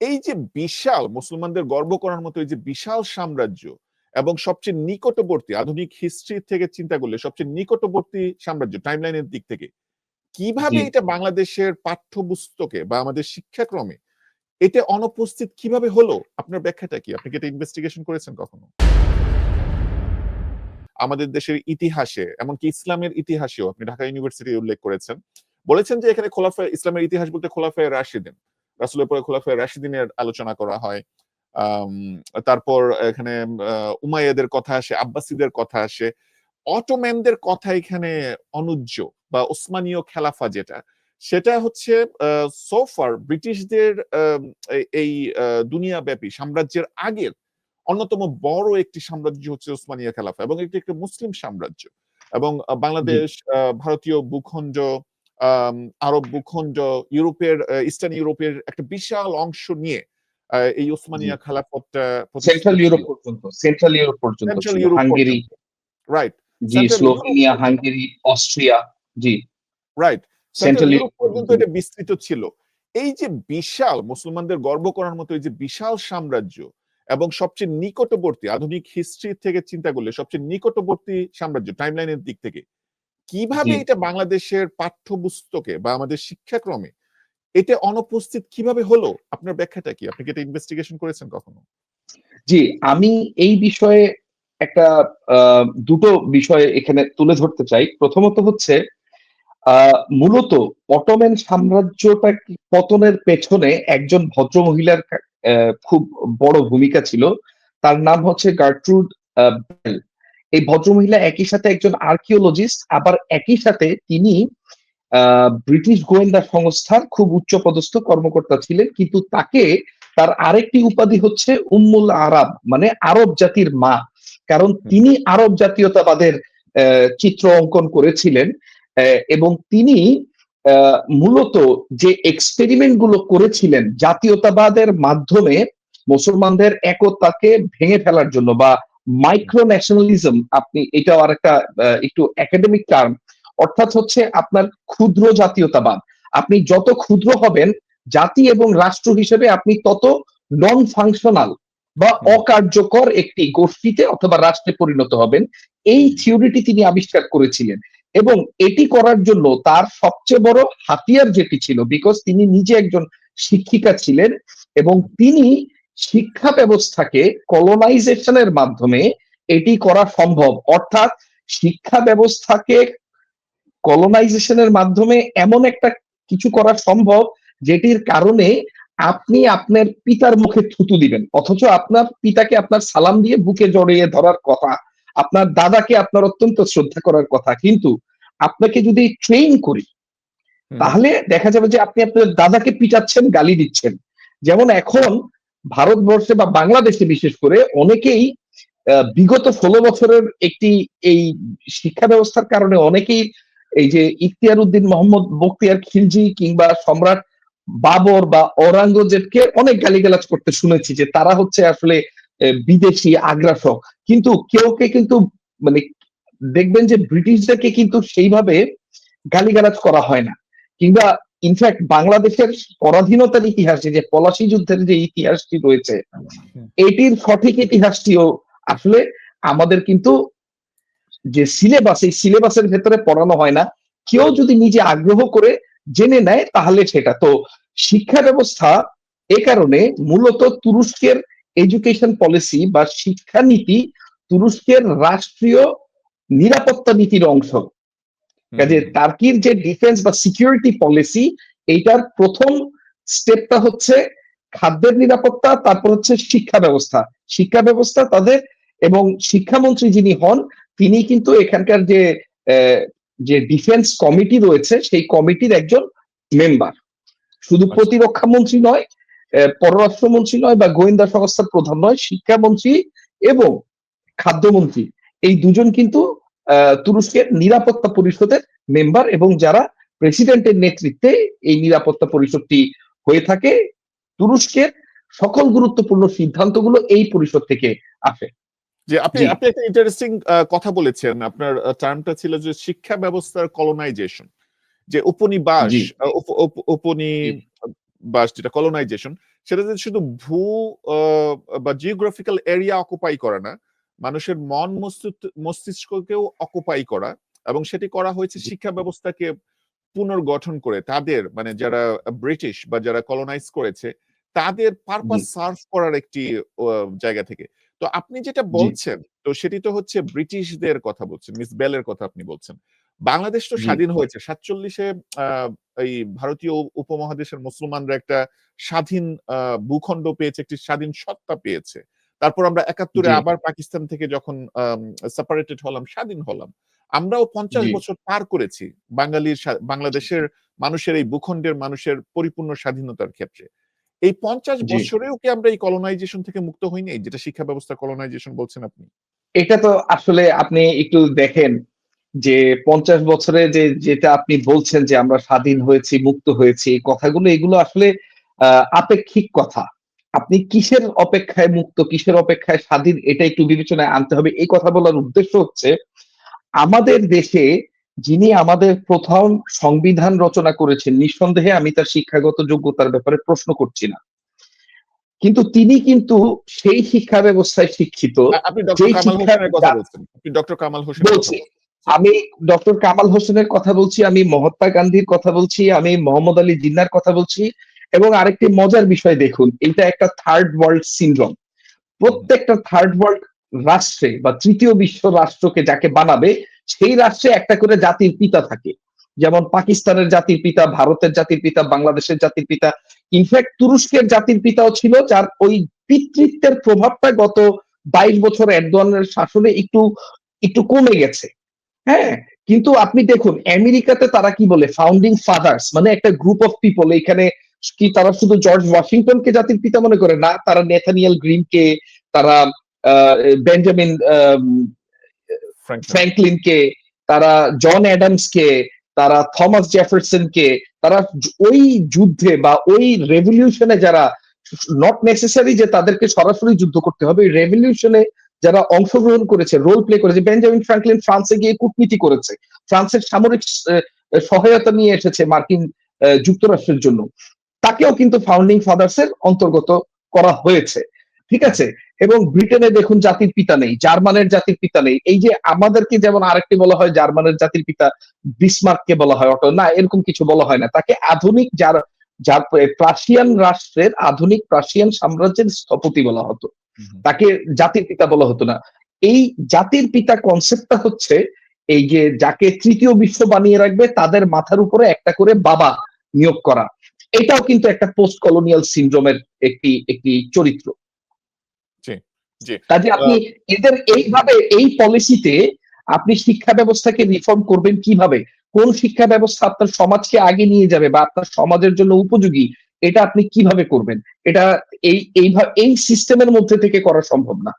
এই যে বিশাল মুসলমানদের গর্ব করার মতো এই যে বিশাল সাম্রাজ্য এবং সবচেয়ে নিকটবর্তী আধুনিক হিস্ট্রি থেকে চিন্তা করলে সবচেয়ে নিকটবর্তী সাম্রাজ্য টাইমলাইনের দিক থেকে কীভাবে এটা বাংলাদেশের পাঠ্যপুস্তকে বা আমাদের শিক্ষাক্রমে এটা অনুপস্থিত কীভাবে হলো? আপনার ব্যাখ্যাটা কি? আপনি কি এটা ইনভেস্টিগেশন করেছেন কখনো? আমাদের দেশের ইতিহাসে এমনকি ইসলামের ইতিহাসেও আপনি ঢাকা ইউনিভার্সিটি উল্লেখ করেছেন বলেছেন যে এখানে খোলাফায় ইসলামের ইতিহাস বলতে খোলাফায় রাশিদিন। রাসুলের পরে খোলাফায় রাশিদিনের আলোচনা করা হয়। তারপর এখানে উমাইয়াদের কথা আসে আব্বাসীদের কথা আসে। অটোম্যানদের কথা এখানে অনুজ্জ বা ওসমানীয় খেলাফা যেটা সেটা হচ্ছে সোফার ব্রিটিশদের এই- দুনিয়াব্যাপী সাম্রাজ্যের আগের অন্যতম বড় একটি সাম্রাজ্য হচ্ছে ওসমানিয়া খেলাফা এবং এটি একটি মুসলিম সাম্রাজ্য এবং বাংলাদেশ আহ, ভারতীয় ভূখণ্ড আরব ভূখণ্ড ইউরোপের ইস্টার্ন ইউরোপের একটা বিশাল অংশ নিয়ে এই ওসমানিয়া খেলাফতটা সেন্ট্রাল ইউরোপ পর্যন্ত সেন্ট্রাল ইউরোপ পর্যন্ত Hungary right ji Slovenia Hungary Austria ji. Right central Europe পর্যন্ত এটা বিস্তৃত ছিল। এই যে বিশাল মুসলমানদের গর্ব করার মতো এই যে বিশাল সাম্রাজ্য এবং সবচেয়ে নিকটবর্তী আধুনিক হিস্ট্রি থেকে চিন্তা করলে সবচেয়ে নিকটবর্তী সাম্রাজ্য টাইমলাইনের দিক থেকে কীভাবে এটা বাংলাদেশের পাঠ্যপুস্তকে বা আমাদের শিক্ষাক্রমে এটা অনুপস্থিত কীভাবে হলো? আপনার ব্যাখ্যাটা কি? আপনি কি এটা ইনভেস্টিগেশন করেছেন কখনো? জি আমি এই বিষয়ে একটা দুটো বিষয় এখানে তুলে ধরতে চাই। প্রথমত হচ্ছে আহ, মূলত অটোম্যান সাম্রাজ্যটা পতনের পেছনে একজন ভদ্র মহিলার আহ, খুব বড় ভূমিকা ছিল। তার নাম হচ্ছে গার্ট্রুড আহ, বেল। এই ভদ্রমহিলা একই সাথে একজন আর্কিওলজিস্ট আবার একই সাথে তিনি ব্রিটিশ গোয়েন্দা সংস্থার খুব উচ্চপদস্থ কর্মকর্তা ছিলেন কিন্তু তাকে তার আরেকটি উপাধি হচ্ছে উম্মুল আরব মানে আরব জাতির মা। কারণ তিনি আরব জাতীয়তাবাদের আহ, চিত্র অঙ্কন করেছিলেন আহ, এবং তিনি আহ, মূলত যে এক্সপেরিমেন্টগুলো করেছিলেন জাতীয়তাবাদের মাধ্যমে মুসলমানদের একতাকে ভেঙে ফেলার জন্য বা মাইক্রো ন্যাশনালিজম আপনি এটা আর একটা একটু একাডেমিক টার্ম অর্থাৎ হচ্ছে আপনার ক্ষুদ্র জাতীয়তাবাদ। আপনি যত ক্ষুদ্র হবেন জাতি এবং রাষ্ট্র হিসেবে আপনি তত নন ফাংশনাল বা অকার্যকর একটি গোষ্ঠীতে অথবা রাষ্ট্রে পরিণত হবেন। এই থিওরিটি তিনি আবিষ্কার করেছিলেন। এবং এটি করার জন্য তার সবচেয়ে বড় হাতিয়ার যেটি ছিল বিকজ তিনি নিজে একজন শিক্ষিকা ছিলেন এবং তিনি শিক্ষা ব্যবস্থাকে কলোনাইজেশনের মাধ্যমে এটি করা সম্ভব। অর্থাৎ শিক্ষা ব্যবস্থাকে কলোনাইজেশনের মাধ্যমে এমন একটা কিছু করা সম্ভব যেটির কারণে আপনি আপনার পিতার মুখে থুতু দিবেন। অথচ আপনার পিতাকে আপনার সালাম দিয়ে বুকে জড়িয়ে ধরার কথা আপনার দাদাকে আপনার অত্যন্ত শ্রদ্ধা করার কথা। কিন্তু আপনাকে যদি ট্রেন করি তাহলে দেখা যাবে যে আপনি আপনার দাদাকে পিটাচ্ছেন গালি দিচ্ছেন। যেমন এখন ভারতবর্ষে বা বাংলাদেশে বিশেষ করে অনেকেই বিগত ষোলো বছরের একটি এই শিক্ষা ব্যবস্থার কারণে অনেকেই এই যে ইখতিয়ার উদ্দিন মোহাম্মদ বখতিয়ার খিলজি কিংবা সম্রাট বাবর বা ঔরঙ্গজেবকে অনেক গালিগালাজ করতে শুনেছি যে তারা হচ্ছে আসলে বিদেশি আগ্রাসক। কিন্তু কেউ কে কিন্তু মানে দেখবেন যে ব্রিটিশদেরকে কিন্তু সেইভাবে গালিগালাজ করা হয় না। কিংবা ইনফ্যাক্ট বাংলাদেশের পরাধীনতার ইতিহাসে যে পলাশি যুদ্ধের যে ইতিহাসটি রয়েছে এটির সঠিক ইতিহাসটিও আসলে আমাদের কিন্তু যে সিলেবাস এই সিলেবাসের ভেতরে পড়ানো হয় না। কেউ যদি নিজে আগ্রহ করে জেনে নেয় তাহলে সেটা। তো শিক্ষা ব্যবস্থা এ কারণে মূলত তুরস্কের এডুকেশন পলিসি বা শিক্ষানীতি তুরস্কের রাষ্ট্রীয় নিরাপত্তা নীতির অংশ। কাজে টার্কির যে ডিফেন্স বা সিকিউরিটি পলিসি এইটার প্রথম স্টেপটা হচ্ছে খাদ্যের নিরাপত্তা তারপর হচ্ছে শিক্ষা ব্যবস্থা। শিক্ষা ব্যবস্থা তাদের এবং শিক্ষামন্ত্রী যিনি হন তিনি কিন্তু এখানকার যে যে ডিফেন্স কমিটি রয়েছে সেই কমিটির একজন মেম্বার। শুধু আচ্ছা। প্রতিরক্ষা মন্ত্রী নয় পররাষ্ট্রমন্ত্রী নয় বা গোয়েন্দা সংস্থার প্রধান নয় শিক্ষামন্ত্রী এবং খাদ্যমন্ত্রী এই দুজন কিন্তু তুরস্কের নিরাপত্তা পরিষদের মেম্বার এবং যারা প্রেসিডেন্টের নেতৃত্বে এই নিরাপত্তা পরিষদটি হয়ে থাকে তুরস্কের সকল গুরুত্বপূর্ণ সিদ্ধান্তগুলো এই পরিষদ থেকে আসে যে আপনি আপনি একটা ইন্টারেস্টিং কথা বলেছেন আপনার টার্মটা ছিল যে শিক্ষা ব্যবস্থার কলোনাইজেশন যে উপনিবাস জি। আহ, উপ- উপ- উপনি বা যেটা কলোনাইজেশন সেটা যে শুধু ভূ বা জিওগ্রাফিক্যাল এরিয়া অকুপাই করে না মানুষের মন মস্তিষ্ক- মস্তিষ্ককেও অকুপাই করা এবং সেটি করা হয়েছে শিক্ষা ব্যবস্থাকে পুনর্গঠন করে। তাদের মানে যারা ব্রিটিশ বা যারা কলোনাইজ করেছে তাদের পারপাস সার্ভ করার একটি জায়গা থেকে। তো আপনি যেটা বলছেন তো সেটি তো হচ্ছে ব্রিটিশদের কথা বলছেন মিস বেলের কথা আপনি বলছেন। বাংলাদেশ তো স্বাধীন হয়েছে। সাতচল্লিশে এই ভারতীয় উপমহাদেশের মুসলমানরা একটা স্বাধীন আহ, ভূখণ্ড পেয়েছে একটি স্বাধীন সত্তা পেয়েছে। তারপর আমরা একাত্তরে আবার পাকিস্তান থেকে যখন সেপারেটেড হলাম স্বাধীন হলাম। আমরাও পঞ্চাশ বছর পার করেছি বাঙালির বাংলাদেশের মানুষের এই ভূখণ্ডের মানুষের পরিপূর্ণ স্বাধীনতার ক্ষেত্রে। এই পঞ্চাশ। বছরেও কি আমরা এই কলোনাইজেশন থেকে মুক্ত হইনি যেটা শিক্ষা ব্যবস্থা কলোনাইজেশন বলছেন আপনি। এটা তো আসলে আপনি একটু দেখেন যে পঞ্চাশ বছরে যে যেটা আপনি বলছেন যে আমরা স্বাধীন হয়েছি মুক্ত হয়েছি এই কথাগুলো এগুলো আসলে আহ, আপেক্ষিক কথা। আপনি কিসের অপেক্ষায় মুক্ত কিসের অপেক্ষায় স্বাধীন এটা একটু বিবেচনায় আনতে হবে। এই কথা বলার উদ্দেশ্য হচ্ছে আমাদের দেশে যিনি আমাদের প্রথম সংবিধান রচনা করেছেন নিঃসন্দেহে আমি তার শিক্ষাগত যোগ্যতার ব্যাপারে প্রশ্ন করছি না। কিন্তু তিনি কিন্তু সেই শিক্ষা ব্যবস্থায় শিক্ষিত বলছি। আমি ডক্টর কামাল হোসেনের কথা বলছি আমি মহাত্মা গান্ধীর কথা বলছি আমি মোহাম্মদ আলী জিন্নার কথা বলছি এবং আরেকটি মজার বিষয় দেখুন এটা একটা থার্ড ওয়ার্ল্ড সিনড্রোম প্রত্যেকটা থার্ড ওয়ার্ল্ড রাষ্ট্রে বা তৃতীয় বিশ্ব রাষ্ট্রকে যাকে বানাবে, সেই রাষ্ট্রে একটা করে জাতির পিতা থাকে। যেমন পাকিস্তানের জাতির পিতা, ভারতের জাতির পিতা, বাংলাদেশের জাতির পিতা। ইনফ্যাক্ট তুরস্কের জাতির পিতাও ছিল, যার ওই পিতৃত্বের প্রভাবটা গত বাইশ বছর এরদোয়ানের শাসনে একটু একটু কমে গেছে। হ্যাঁ কিন্তু আপনি দেখুন, আমেরিকাতে তারা কি বলে? ফাউন্ডিং ফাদার্স মানে একটা গ্রুপ অফ পিপল এখানে কি তারা শুধু জর্জ ওয়াশিংটনকে জাতির পিতা মনে করে না তারা নেথানিয়াল গ্রিনকে তারা বেঞ্জামিন ফ্র্যাঙ্কলিন। ফ্র্যাঙ্কলিনকে তারা জন অ্যাডামসকে তারা থমাস জেফারসনকে তারা ওই যুদ্ধে বা ওই রেভলিউশনে যারা নট নেসেসারি যে তাদেরকে সরাসরি যুদ্ধ করতে হবে রেভলিউশনে যারা অংশগ্রহণ করেছে রোল প্লে করেছে বেঞ্জামিন ফ্রাঙ্কলিন ফ্রান্সে গিয়ে কূটনীতি করেছে ফ্রান্সের সামরিক সহায়তা নিয়ে এসেছে মার্কিন আহ, যুক্তরাষ্ট্রের জন্য তাকেও কিন্তু ফাউন্ডিং ফাদার্স এর অন্তর্গত করা হয়েছে। ঠিক আছে? এবং ব্রিটেনে দেখুন জাতির পিতা নেই জার্মানের জাতির পিতা নেই। এই যে আমাদেরকে যেমন আরেকটি বলা হয় জার্মানের জাতির পিতা বিসমার্ককে বলা হয় অটো না এরকম কিছু বলা হয় না। তাকে আধুনিক যার যার প্রাশিয়ান রাষ্ট্রের আধুনিক প্রাশিয়ান সাম্রাজ্যের স্থপতি বলা হতো। তাকে জাতির পিতা বলা হতো না। এই জাতির পিতা কনসেপ্টটা হচ্ছে এই যে যাকে তৃতীয় বিশ্ব বানিয়ে রাখবে তাদের মাথার উপরে একটা করে বাবা নিয়োগ করা। এটাও কিন্তু একটা পোস্ট কলোনিয়াল সিন্ড্রোমের একটি একটি চরিত্র। জি, জি। কাজে আপনি এদের এইভাবে এই পলিসিতে আপনি শিক্ষা ব্যবস্থাকে রিফর্ম করবেন কীভাবে? কোন শিক্ষা ব্যবস্থা আপনার সমাজকে আগে নিয়ে যাবে বা আপনার সমাজের জন্য উপযোগী? এটা আপনি কীভাবে করবেন? এটা এই এইভাবে এই সিস্টেমের মধ্যে থেকে করা সম্ভব না।